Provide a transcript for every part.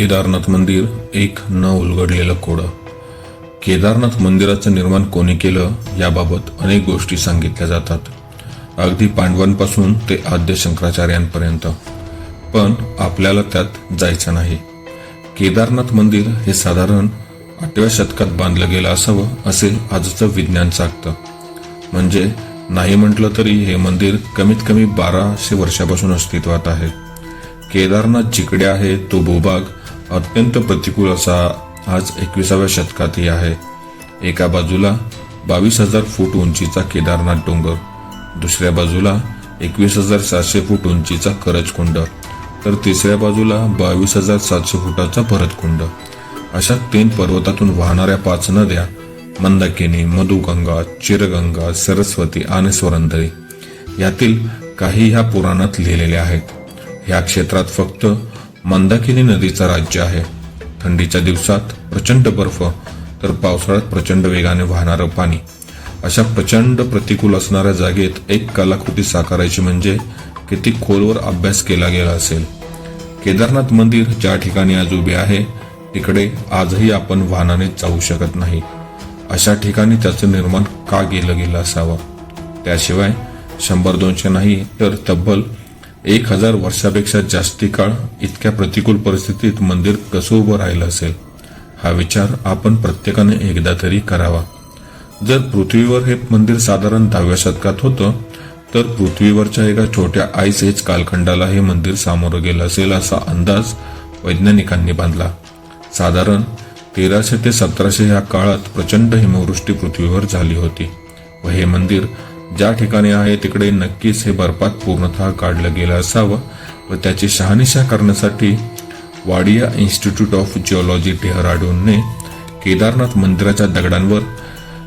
केदारनाथ मंदिर एक न उलगडलेलं कोडं. केदारनाथ मंदिराचं निर्माण कोणी केलं याबाबत अनेक गोष्टी सांगितल्या जातात. अगदी पांडवांपासून ते आद्य शंकराचार्यांपर्यंत. पण आपल्याला त्यात जायचं नाही. केदारनाथ मंदिर हे साधारण आठव्या शतकात बांधलं गेलं असावं असे आजचं विज्ञान सांगतं. म्हणजे नाही म्हटलं तरी हे मंदिर कमीत कमी बाराशे वर्षापासून अस्तित्वात आहे. केदारनाथ जिकडे आहे तो भूभाग अत्यंत प्रतिकूल असा आज एकविसाव्या शतकातही आहे. एका बाजूला बावीस हजार फूट उंचीचा केदारनाथ डोंगर दुसऱ्या बाजूला एकवीस हजार सातशे फूट उंचीचा करजकुंड तर तिसऱ्या बाजूला बावीस हजार सातशे फुटाचा भरतकुंड. अशा तीन पर्वतातून वाहणाऱ्या पाच नद्या मंदाकिनी मधुगंगा चिरगंगा सरस्वती आणि स्वरंधरी यातील काही ह्या पुराणात लिहिलेल्या आहेत. ह्या क्षेत्रात फक्त मंदाकिनी नदीचा राज्य आहे. थंडीच्या दिवसात प्रचंड बर्फ तर पावसाळ्यात प्रचंड वेगाने वाहणारं पाणी. अशा प्रचंड प्रतिकूल असणाऱ्या जागेत एक कलाकृती साकारायची म्हणजे किती खोलवर अभ्यास केला गेला असेल. केदारनाथ मंदिर ज्या ठिकाणी आज उभे आहे तिकडे आजही आपण वाहनाने जाऊ शकत नाही. अशा ठिकाणी त्याचं निर्माण का केलं गेलं असावं? त्याशिवाय शंभर दोनशे नाही तर तब्बल एक हजार वर्षापेक्षा जास्ती काळ इतक्या प्रतिकूल परिस्थितीत मंदिर कसं उभं राहिलं असेल? हा विचार आपण प्रत्येकाने एकदा तरी करावा. जर पृथ्वीवर हे मंदिर साधारण दहाव्या शतकात होतं तर पृथ्वीवरच्या एका छोट्या आईस एज कालखंडाला हे मंदिर सामोरं गेलं असेल असा अंदाज वैज्ञानिकांनी बांधला. साधारण तेराशे ते सतराशे या काळात प्रचंड हिमवृष्टी पृथ्वीवर झाली होती व हे मंदिर ज्या ठिकाणी आहे तिकडे नक्कीच हे बर्फात पूर्णतः काढलं गेलं असावं व त्याची शहानिशा करण्यासाठी वाडिया इन्स्टिट्यूट ऑफ जिओलॉजी डेहराडूनने केदारनाथ मंदिराच्या दगडांवर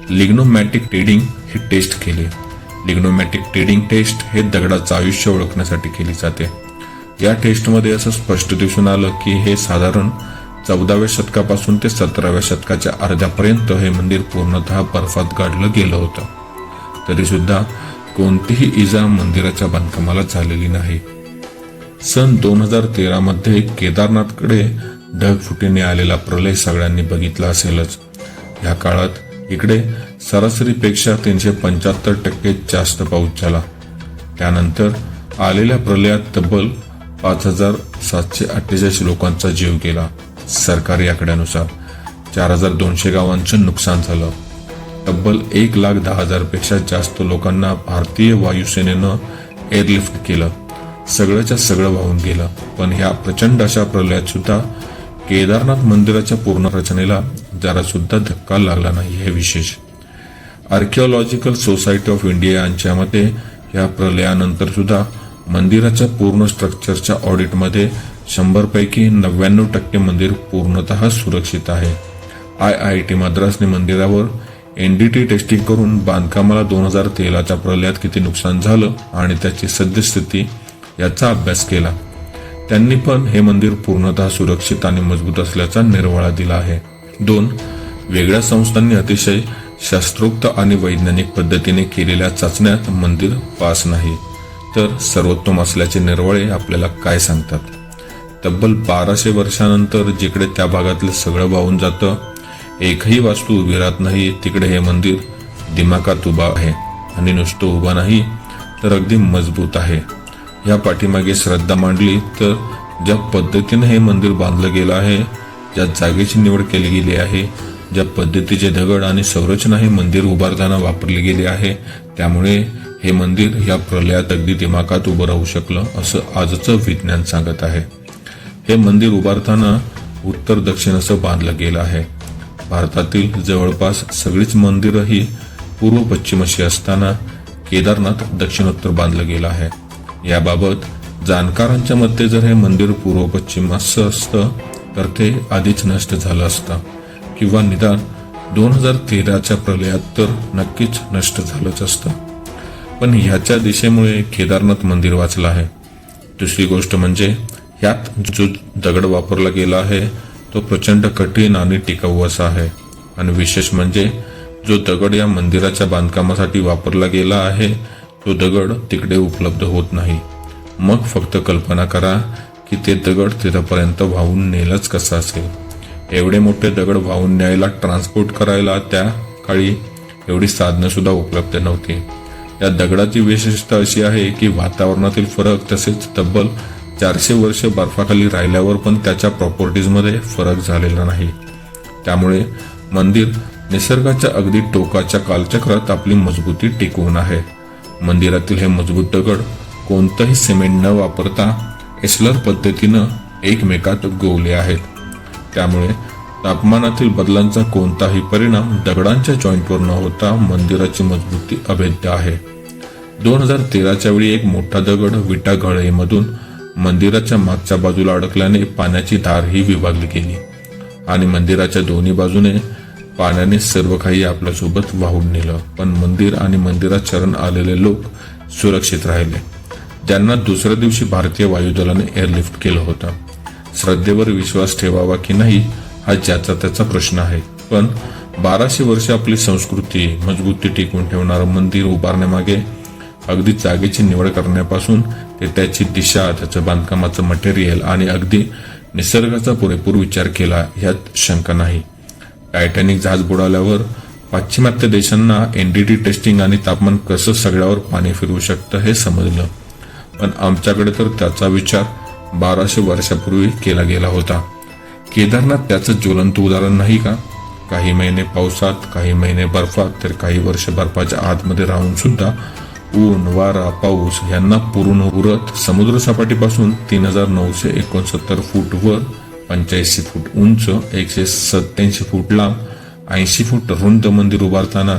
लिग्नोमॅटिक टेडिंग ही टेस्ट केली. लिग्नोमॅटिक टेडिंग टेस्ट हे दगडाचं आयुष्य ओळखण्यासाठी केली जाते. या टेस्टमध्ये असं स्पष्ट दिसून आलं की हे साधारण चौदाव्या शतकापासून ते सतराव्या शतकाच्या अर्ध्यापर्यंत हे मंदिर पूर्णतः बर्फात गाडलं गेलं होतं. तरी सुद्धा कोणतीही इजा मंदिराच्या बांधकामाला झालेली नाही. सन दोन हजार तेरामध्ये केदारनाथकडे ढगफुटीने आलेला प्रलय सगळ्यांनी बघितला असेलच. या काळात इकडे सरासरीपेक्षा तीनशे पंच्याहत्तर टक्के जास्त पाऊस झाला. त्यानंतर आलेल्या प्रलयात तब्बल पाच हजार सातशे अठ्ठेचाळीस लोकांचा जीव गेला. सरकारी आकड्यानुसार चार हजार दोनशे गावांचं नुकसान झालं. तब्बल एक लाख दहा हजारपेक्षा जास्त लोकांना भारतीय वायुसेनेनं एअरलिफ्ट केलं. सगळंच्या सगळं वाहून गेलं. पण ह्या प्रचंड अशा प्रलयात सुद्धा केदारनाथ मंदिराच्या पूर्ण रचनेला जरा सुद्धा धक्का लागला नाही हे विशेष. आर्किओलॉजिकल सोसायटी ऑफ इंडिया यांच्या मते या प्रलयानंतर सुद्धा मंदिराच्या पूर्ण स्ट्रक्चरच्या ऑडिटमध्ये शंभर पैकी नव्याण्णव टक्के मंदिर पूर्णतः सुरक्षित आहे. आय आय टी मद्रासने मंदिरावर एनडीटी टेस्टिंग करून बांधकामाला दोन हजार तेराच्या प्रलयात किती नुकसान झालं आणि त्याची सद्यस्थिती याचा अभ्यास केला. त्यांनी पण हे मंदिर पूर्णतः सुरक्षित आणि मजबूत असल्याचा निर्वाळा दिला आहे. दोन वेगळ्या संस्थांनी अतिशय शास्त्रोक्त आणि वैज्ञानिक पद्धतीने केलेल्या चाचण्यात मंदिर पास नाही. तर सर्वोत्तम असल्याचे निर्वाळे आपल्याला काय सांगतात? तब्बल बाराशे वर्षानंतर जिकडे त्या भागातलं सगळं वाहून जातं एकही वास्तू उभी राहत नाही तिकडे हे मंदिर दिमाकात उभा आहे आणि नुसतं उभा नाही तर अगदी मजबूत आहे. या पाठीमागे श्रद्धा मांडली तर ज्या पद्धतीने हे मंदिर बांधलं गेलं आहे ज्या जागेची निवड केली गेली आहे ज्या पद्धतीचे दगड आणि संरचना हे मंदिर उभारताना वापरली गेली आहे त्यामुळे हे मंदिर या प्रलयात अगदी दिमाकात उभं राहू शकलं असं आजचं विज्ञान सांगत आहे. हे मंदिर उभारताना उत्तर दक्षिण असं बांधलं गेलं आहे. भारतातील जवळपास सगळीच मंदिरं ही पूर्व पश्चिम अशी असताना केदारनाथ दक्षिणोत्तर बांधलं गेलं आहे. याबाबत जाणकारांच्या मते जर हे मंदिर पूर्व पश्चिम असं असतं तर ते आधीच नष्ट झालं असतं. किंवा निदान दोन हजार तेराच्या प्रलयात तर नक्कीच नष्ट झालंच असतं. पण ह्याच्या दिशेमुळे केदारनाथ मंदिर वाचलं आहे. दुसरी गोष्ट म्हणजे ह्यात जो दगड वापरला गेला आहे तो प्रचंड कठीण आणि टिकाऊ असा आहे. आणि विशेष म्हणजे जो दगड या मंदिराच्या बांधकामासाठी वापरला गेला आहे तो दगड तिकडे उपलब्ध होत नाही. मग फक्त कल्पना करा की ते दगड तिथपर्यंत वाहून नेलंच कसं असेल? एवढे मोठे दगड वाहून न्यायला ट्रान्सपोर्ट करायला त्या काळी एवढी साधनंसुद्धा उपलब्ध नव्हती. या दगडाची विशेषता अशी आहे की वातावरणातील फरक तसेच तब्बल चारशे वर्ष बर्फाखाली राहिल्यावर पण त्याच्या प्रॉपर्टीजमध्ये फरक झालेला नाही. त्यामुळे मंदिर निसर्गाच्या अगदी टोकाच्या कालचक्रात आपली मजबूती टिकवून आहे. मंदिरातील हे मजबूत दगड कोणतंही सिमेंट न वापरता एस्लर पद्धतीनं एकमेकात गोवले आहेत. त्यामुळे तापमानातील बदलांचा कोणताही परिणाम दगडांच्या जॉईंटवर न होता मंदिराची मजबूती अभेद्य आहे. दोन हजार तेराच्या वेळी एक मोठा दगड विटा गळईमधून मंदिराच्या मागच्या बाजूला अडकल्याने पाण्याची धार ही विभागली गेली. आणि मंदिराच्या दोन्ही बाजूने पाण्याने सर्व काही आपल्यासोबत वाहून नेलं. पण मंदिर आणि मंदिरात शरण आलेले लोक सुरक्षित राहिले. ज्यांना दुसऱ्या दिवशी भारतीय वायुदलाने एअरलिफ्ट केलं होतं. श्रद्धेवर विश्वास ठेवावा की नाही हा ज्याचा त्याचा प्रश्न आहे. पण बाराशे वर्ष आपली संस्कृती मजबूती टिकवून ठेवणारं मंदिर उभारण्यामागे अगदी जागेची निवड करण्यापासून ते त्याची दिशा त्याचं बांधकामाचं मटेरियल आणि अगदी निसर्गाचा पुरेपूर विचार केला यात शंका नाही. टायटॅनिक जहाज बुडाल्यावर पाश्चिमात्य देशांना एनडीटी टेस्टिंग आणि तापमान कसं सगळ्यावर पाणी फिरवू शकतं हे समजलं. पण आमच्याकडे तर त्याचा विचार बाराशे वर्षापूर्वी केला गेला होता. केदारनाथ त्याचं ज्वलंत उदाहरण नाही का? काही महिने पावसात काही महिने बर्फात तर काही वर्ष बर्फाच्या आतमध्ये राहून सुद्धा ऊन वारा पाऊस यांना पुरून उरत. समुद्र सपाटीपासून तीन हजार नऊशे एकोणसत्तर फूट वर पंच्याऐंशी फूट उंच एकशे सत्याऐंशी फूट लांब ऐंशी फूट रुंद मंदिर उभारताना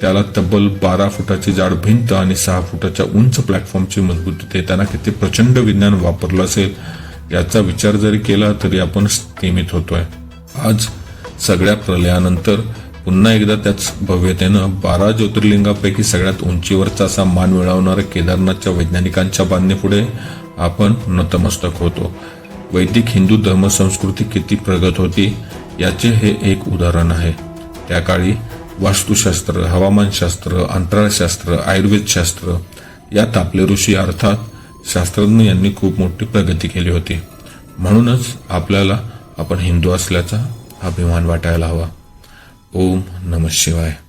त्याला तब्बल बारा फुटाची जाड भिंत आणि सहा फुटाच्या उंच प्लॅटफॉर्मची मजबूती देताना किती प्रचंड विज्ञान वापरलं असेल याचा विचार जरी केला तरी आपण स्थिमित होतोय. आज सगळ्या प्रलयानंतर पुन्हा एकदा त्याच भव्यतेनं बारा ज्योतिर्लिंगापैकी सगळ्यात उंचीवरचा असा मान मिळवणाऱ्या केदारनाथच्या वैज्ञानिकांच्या बांधणीपुढे आपण नतमस्तक होतो. वैदिक हिंदू धर्मसंस्कृती किती प्रगत होती याचे हे एक उदाहरण आहे. त्या काळी वास्तुशास्त्र हवामानशास्त्र अंतराळशास्त्र आयुर्वेदशास्त्र या तापले ऋषी अर्थात शास्त्रज्ञ यांनी खूप मोठी प्रगती केली होती. म्हणूनच आपल्याला आपण हिंदू असल्याचा अभिमान वाटायला हवा. ओम नमः शिवाय।